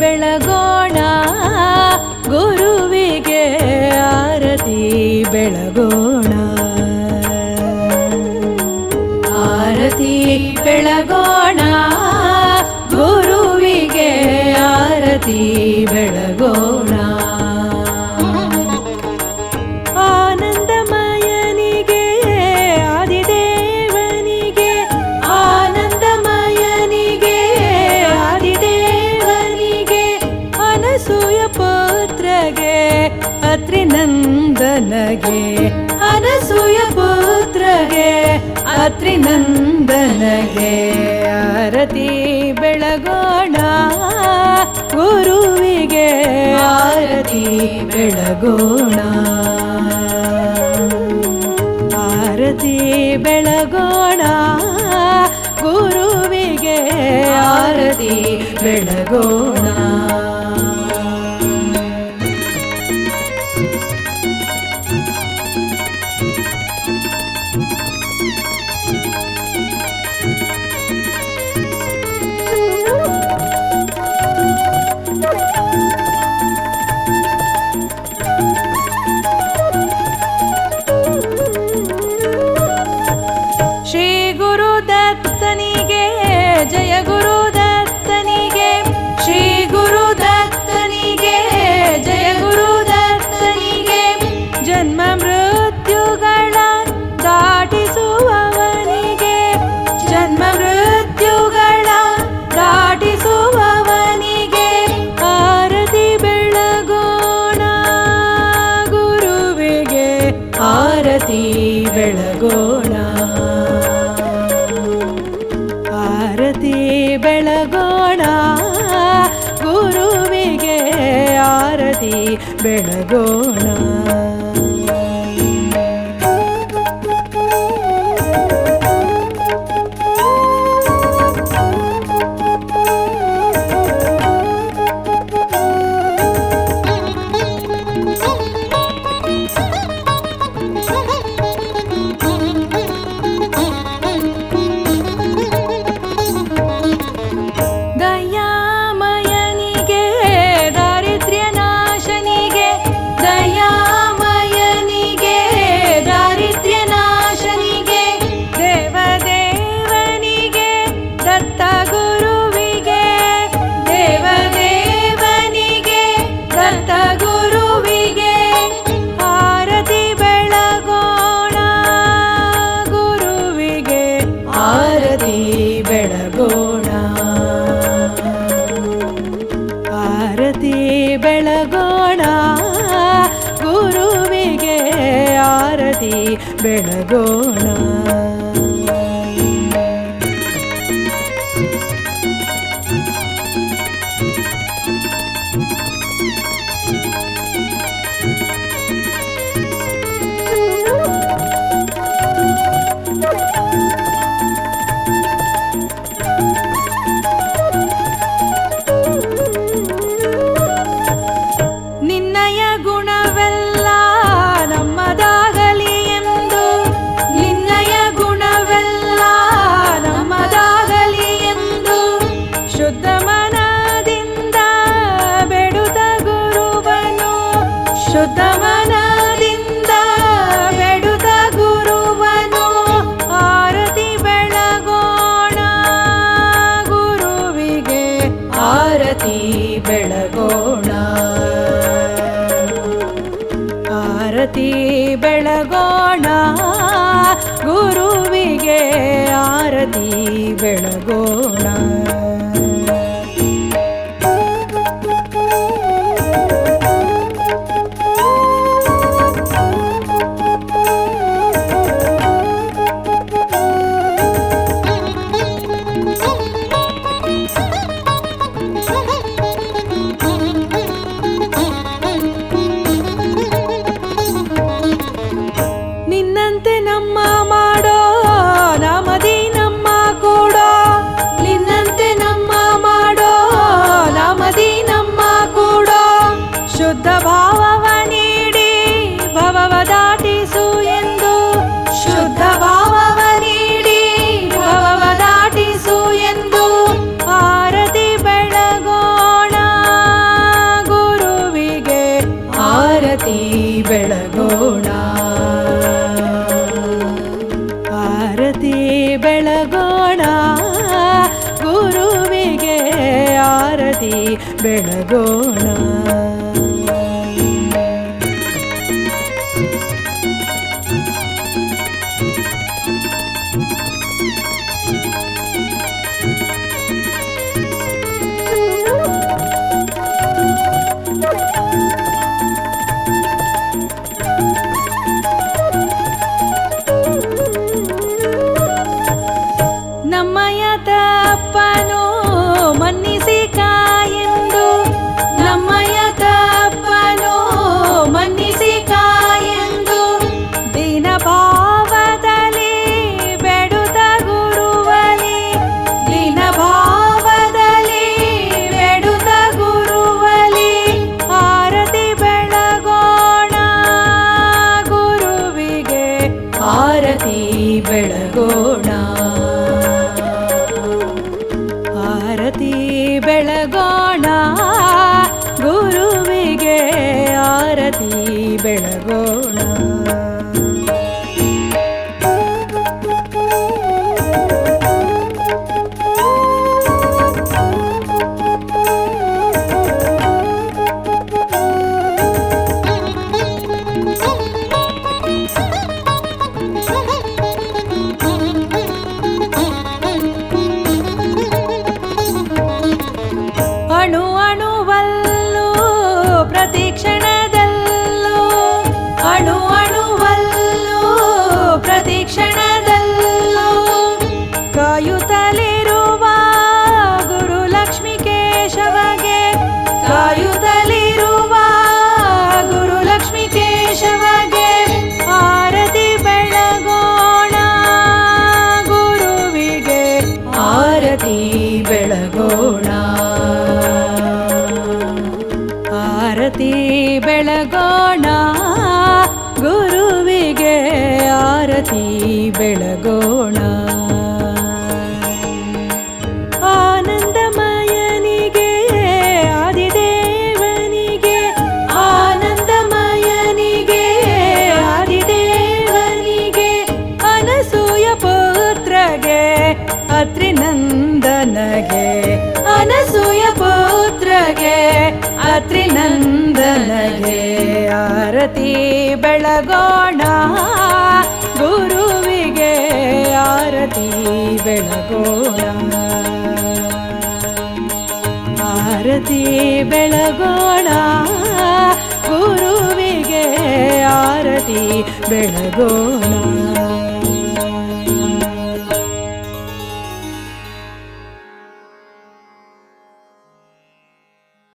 ಬೆಳಗೋ I go. ನನಗೆ ಆರತಿ ಬೆಳಗೋಣ ಗುರುವಿಗೆ ಆರತಿ ಬೆಳಗೋಣ. ಆರತಿ ಬೆಳಗೋಣ ಗುರುವಿಗೆ ಆರತಿ ಬೆಳಗೋಣ. जय गो ಬೆಳಗೋಣ. ಬೆಳಗೋಣ. கோடா ಅನಸೂಯ ಪುತ್ರಗೆ ಅತ್ರಿ ನಂದನಗೆ ಆರತಿ ಬೆಳಗೋಣ. ಗುರುವಿಗೆ ಆರತಿ ಬೆಳಗೋಣ. ಆರತಿ ಬೆಳಗೋಣ. ಗುರುವಿಗೆ ಆರತಿ ಬೆಳಗೋಣ.